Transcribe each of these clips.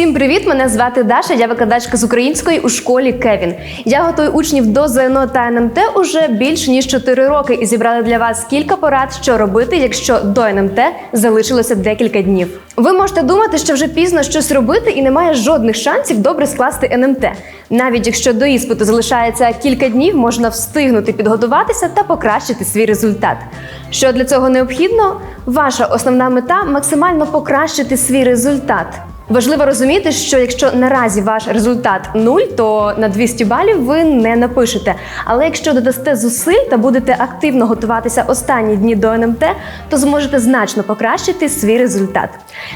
Всім привіт! Мене звати Даша. Я викладачка з української у школі Кевін. Я готую учнів до ЗНО та НМТ уже більш ніж 4 роки і зібрала для вас кілька порад, що робити, якщо до НМТ залишилося декілька днів. Ви можете думати, що вже пізно щось робити і немає жодних шансів добре скласти НМТ. Навіть якщо до іспиту залишається кілька днів, можна встигнути підготуватися та покращити свій результат. Що для цього необхідно? Ваша основна мета максимально покращити свій результат. Важливо розуміти, що якщо наразі ваш результат 0, то на 200 балів ви не напишете. Але якщо додасте зусиль та будете активно готуватися останні дні до НМТ, то зможете значно покращити свій результат.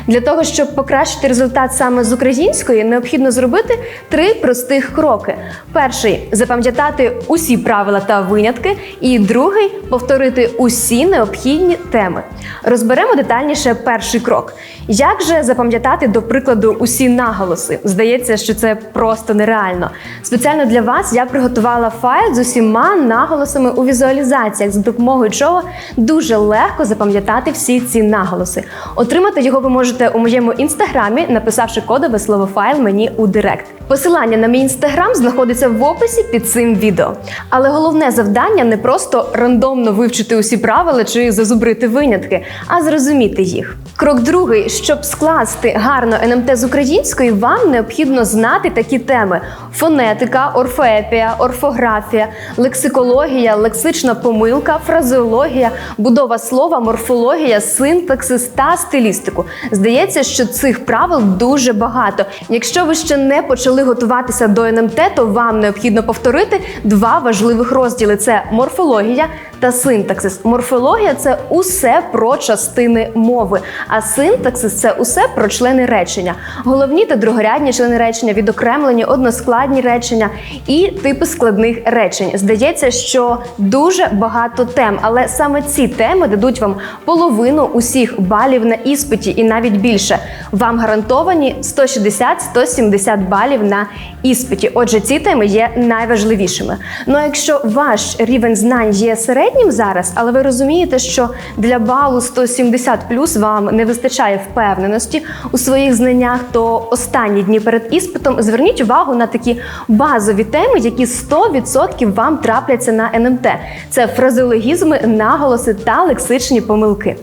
Для того, щоб покращити результат саме з української, необхідно зробити три простих кроки: перший запам'ятати усі правила та винятки, і другий повторити усі необхідні теми. Розберемо детальніше перший крок. Як же запам'ятати, до прикладу, усі наголоси? Здається, що це просто нереально. Спеціально для вас я приготувала файл з усіма наголосами у візуалізаціях, за допомогою чого дуже легко запам'ятати всі ці наголоси. Отримати його ви можете у моєму інстаграмі, написавши кодове слово файл мені у директ. Посилання на мій інстаграм знаходиться в описі під цим відео. Але головне завдання не просто рандомно вивчити усі правила чи зазубрити винятки, а зрозуміти їх. Крок другий, щоб скласти гарно НМТ з української, вам необхідно знати такі теми: фонетика, орфоепія, орфографія, лексикологія, лексична помилка, фразеологія, будова слова, морфологія, синтаксис та стилістику. Здається, що цих правил дуже багато. Якщо ви ще не почали готуватися до НМТ, то вам необхідно повторити два важливих розділи: це морфологія та синтаксис. Морфологія це усе про частини мови, а синтаксис це усе про члени речення. Головні та другорядні члени речення, відокремлені, односкладні речення і типи складних речень. Здається, що дуже багато тем, але саме ці теми дадуть вам половину усіх балів на іспиті, і навіть більше. Вам гарантовані 160-170 балів на іспиті. Отже, ці теми є найважливішими. Ну а якщо ваш рівень знань є середнім зараз, але ви розумієте, що для балу 170 плюс вам не вистачає впевненості у своїх знаннях, то останні дні перед іспитом зверніть увагу на такі базові теми, які 100% вам трапляться на НМТ. Це фразеологізми, наголоси та лексичні помилки.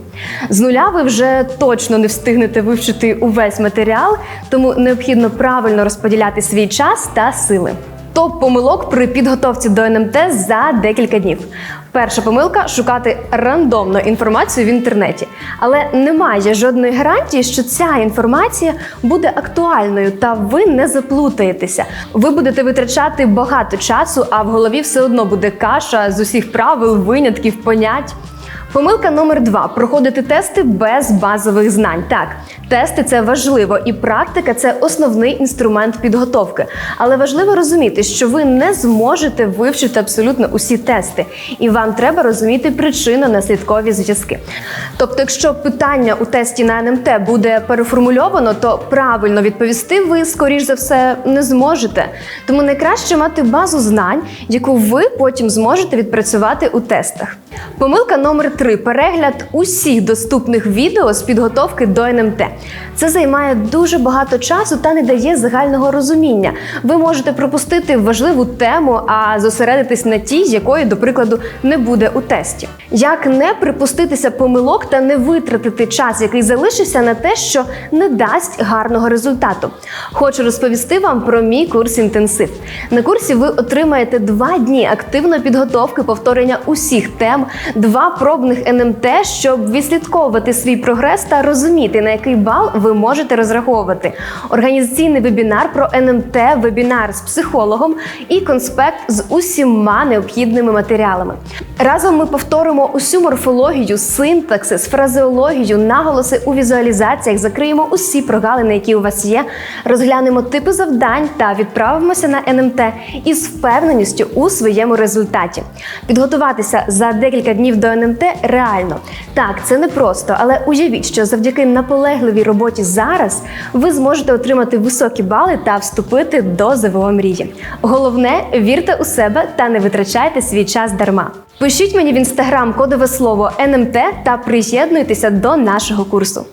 З нуля ви вже точно не встигнете вивчити увесь матеріал, тому необхідно правильно розподіляти свій час та сили. Топ помилок при підготовці до НМТ за декілька днів. Перша помилка шукати рандомно інформацію в інтернеті, але немає жодної гарантії, що ця інформація буде актуальною, та ви не заплутаєтеся. Ви будете витрачати багато часу, а в голові все одно буде каша з усіх правил, винятків, понять. Помилка номер два проходити тести без базових знань. Так, тести це важливо, і практика це основний інструмент підготовки. Але важливо розуміти, що ви не зможете вивчити абсолютно усі тести, і вам треба розуміти причинно-наслідкові зв'язки. Тобто, якщо питання у тесті на НМТ буде переформульовано, то правильно відповісти ви, скоріш за все, не зможете. Тому найкраще мати базу знань, яку ви потім зможете відпрацювати у тестах. Помилка номер три перегляд усіх доступних відео з підготовки до НМТ. Це займає дуже багато часу та не дає загального розуміння. Ви можете пропустити важливу тему, а зосередитись на тій, якої, до прикладу, не буде у тесті. Як не припуститися помилок та не витратити час, який залишився на те, що не дасть гарного результату? Хочу розповісти вам про мій курс інтенсив. На курсі ви отримаєте два дні активної підготовки, повторення усіх тем, два пробних НМТ, щоб відслідковувати свій прогрес та розуміти, на який бал ви можете розраховувати. Організаційний вебінар про НМТ, вебінар з психологом і конспект з усіма необхідними матеріалами. Разом ми повторимо усю морфологію, синтаксис, фразеологію, наголоси у візуалізаціях, закриємо усі прогалини, які у вас є, розглянемо типи завдань та відправимося на НМТ із впевненістю у своєму результаті. Підготуватися за декілька днів до НМТ реально. Так, це не просто, але уявіть, що завдяки наполегливій роботі зараз ви зможете отримати високі бали та вступити до ЗВО мрії. Головне, вірте у себе та не витрачайте свій час дарма. Пишіть мені в інстаграм кодове слово НМТ та приєднуйтеся до нашого курсу.